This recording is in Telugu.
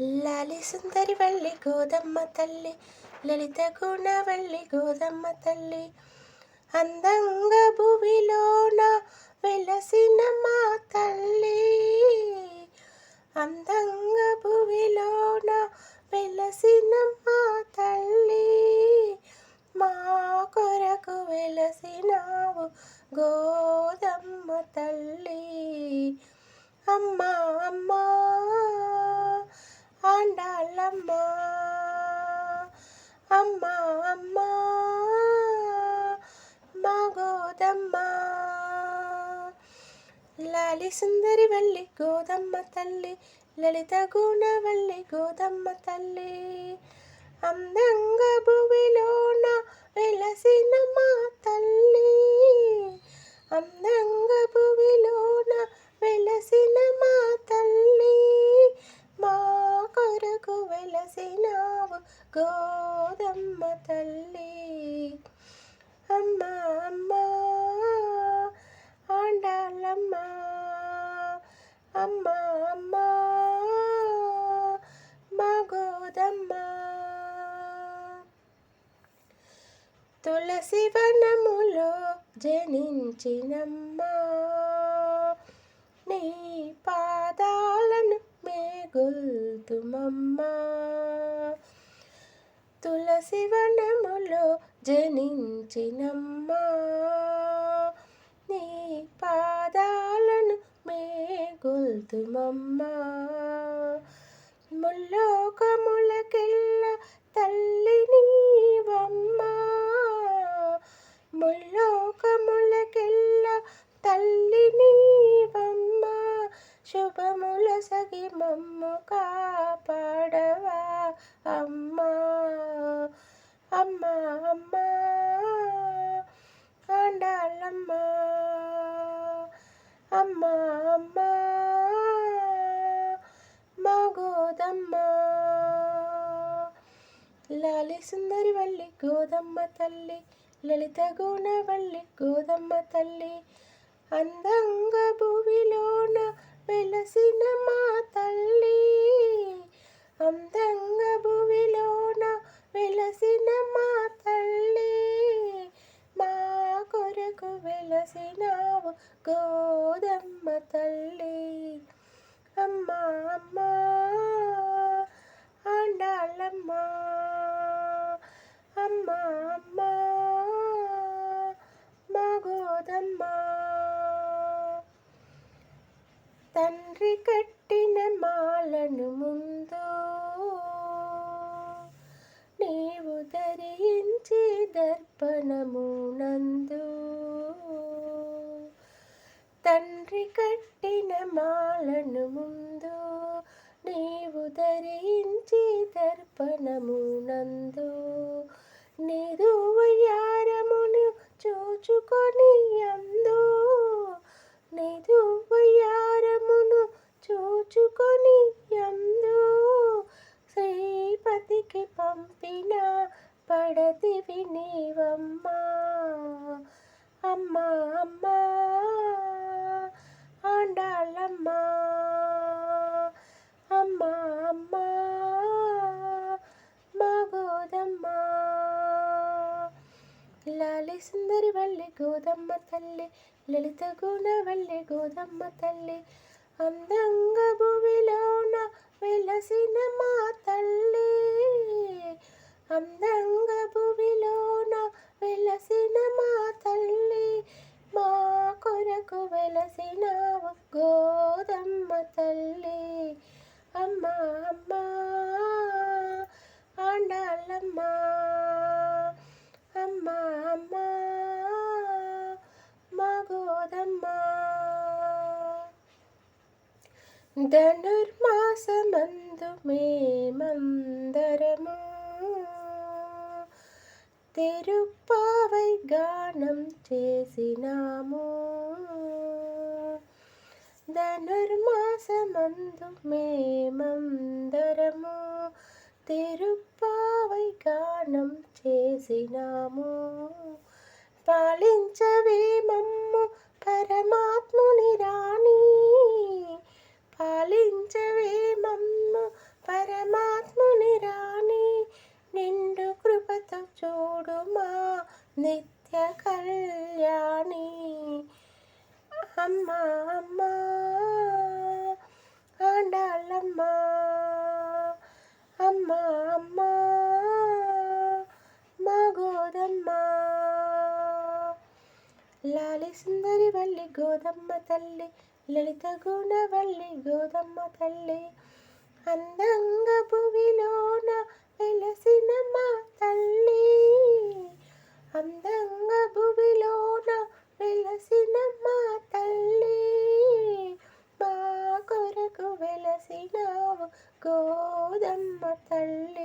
లాలి సుందరి వల్లి గోదమ్మ తల్లి లలిత గుణవల్లి గోదమ్మ తల్లి. అందంగా భువిలోన వెలసి గోదమ్మ. లాలి సుందరి వల్లి గోదమ్మ తల్లి. లలిత గుణవల్లి గోదమ్మ తల్లి. అందంగా భువిలోన వెలసిన మా తల్లి. అందంగా భువిలోన వెలసి అమ్మ అమ్మ మా గోదమ్మ. తులసి వనములో జనించినమ్మా. నీ పాదాలను మేగుల్తుమమ్మా. తులసి వనములో జనించినమ్మా. నీ పా మేగుల్తుమమ్మా ముల్లోకములకెల్ల తల్లి నీవమ్మా. ముల్లోకములకెల్ల తల్లి నీవమ్మ. శుభముల సగి మమ్ము కాపాడవా అమ్మా. అమ్మా అమ్మా. ఆండాలమ్మా అమ్మా అమ్మా మా గోదమ్మ. లాలి సుందరి వల్లి గోదమ్మ తల్లి. లలిత గుణవల్లి గోదమ్మ తల్లి. అందంగ భువిలోన వెలసిన మా తల్లి. అందంగ భువిలోన వెలసిన మా తల్లి. మా కొరకు వెలసినావు గోదమ్మ తల్లి. అమ్మా అమ్మా. అమ్మ అమ్మ అమ్మ మా గోదమ్మ తండ్రి కట్టిన మాలను ముందు నీవు ధరించి దర్పణమునందు తండ్రి కట్టిన మాలను ముందు ధరించి దర్పణమునందు నీదు చూచుకొని అందు నిధువయ్యారమును చూచుకొని అందు శ్రీపతికి పంపిన పడతివి నీవమ్మా అమ్మా అమ్మా. సుందరి వల్లి గోదమ్మ తల్లి లలిత గుణ గుణవల్లి గోదమ్మ తల్లి. అందంగా భువిలోన వెలసిన మా తల్లి. అందంగా భువిలోన వెలసిన మా తల్లి. మా కొరకు వెలసిన గోదమ్మ తల్లి. అమ్మ అమ్మ ఆండాలమ్మ అమ్మ అమ్మ మా గోదమ్మ ధనుర్మాసమందు మేమందరము తిరుప్పావై గానం చేసినాము. ధనుర్మాసమందు మేమందరము తిరుప్పావై గానం చేసినాము. పాలించవే మమ్ము పరమాత్ముని రాణి. పాలించవే మమ్ము పరమాత్మ గోదమ్మ తల్లి లలిత గుణవల్లి గోదమ్మ తల్లి. అందంగా భువిలోన వెలసిన మా తల్లి. అందంగా భువిలోన వెలసిన మా తల్లి. మా కొరకు వెలసినావు గోదమ్మ తల్లి.